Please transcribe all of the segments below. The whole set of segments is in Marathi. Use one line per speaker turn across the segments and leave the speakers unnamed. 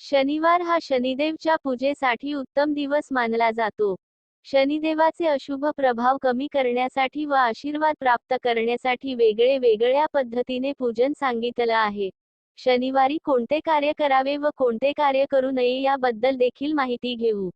शनिवार हा शनिदेवच्या पूजेसाठी उत्तम दिवस मानला जातो. शनिदेवाचे अशुभ प्रभाव कमी करण्यासाठी व आशीर्वाद प्राप्त करण्यासाठी वेगळे वेगळ्या पद्धतीने पूजन सांगितलं आहे. शनिवारी कोणते कार्य करावे व कोणते कार्य करू नये याबद्दल देखील माहिती घेऊ.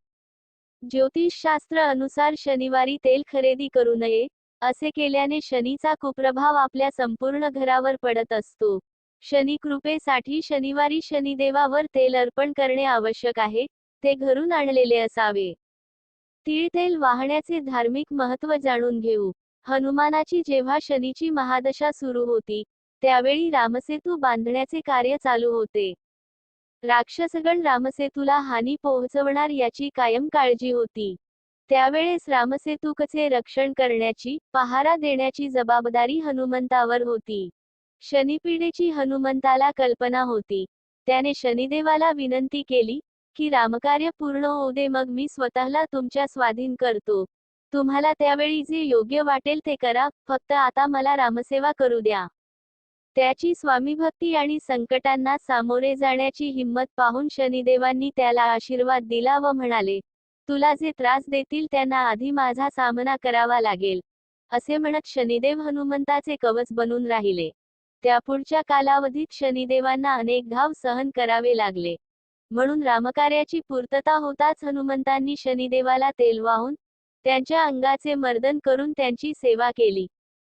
ज्योतिषशास्त्र अनुसार शनिवारी तेल खरेदी करू नये असे केल्याने शनीचा कुप्रभाव आपल्या संपूर्ण घरावर पडत असतो. शनी कृपेसाठी शनिवारी शनिदेवावर तेल अर्पण करणे आवश्यक आहे ते घरून आणलेले असावे. तीळ तेल वाहण्याचे धार्मिक महत्त्व जाणून घेऊ. हनुमानाची जेव्हा शनीची महादशा सुरू होती त्यावेळी रामसेतू बांधण्याचे कार्य चालू होते. राक्षसगण रामसेतूला हानी पोहोचवणार याची कायम काळजी होती. त्यावेळेस रामसेतूकचे रक्षण करण्याची पहारा देण्याची जबाबदारी हनुमंतावर होती. शनिपीडेची हनुमंताला कल्पना होती. त्याने शनिदेवाला विनंती केली की रामकार्य पूर्ण होऊ दे मग मी स्वतःला तुमच्या स्वाधीन करतो. तुम्हाला त्यावेळी जे योग्य वाटेल ते करा फक्त आता मला रामसेवा करू द्या. त्याची स्वामीभक्ती आणि संकटांना सामोरे जाण्याची हिंमत पाहून शनिदेवांनी त्याला आशीर्वाद दिला व म्हणाले तुला जे त्रास देतील त्यांना आधी माझा सामना करावा लागेल. असे म्हणत शनिदेव हनुमंताचे कवच बनून राहिले. त्यापुढच्या कालावधीत शनिदेवांना अनेक घाव सहन करावे लागले. म्हणून रामकार्याची पूर्तता होताच हनुमंतांनी शनिदेवाला तेल वाहून त्यांच्या अंगाचे मर्दन करून त्यांची सेवा केली.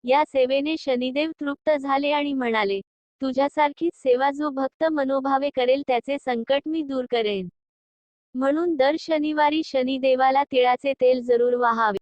या सेवेने शनिदेव तृप्त झाले आणि म्हणाले तुझ्यासारखीच सेवा जो भक्त मनोभावे करेल त्याचे संकट मी दूर करेन. म्हणून दर शनिवारी शनिदेवाला तिळाचे तेल जरूर वाहावे.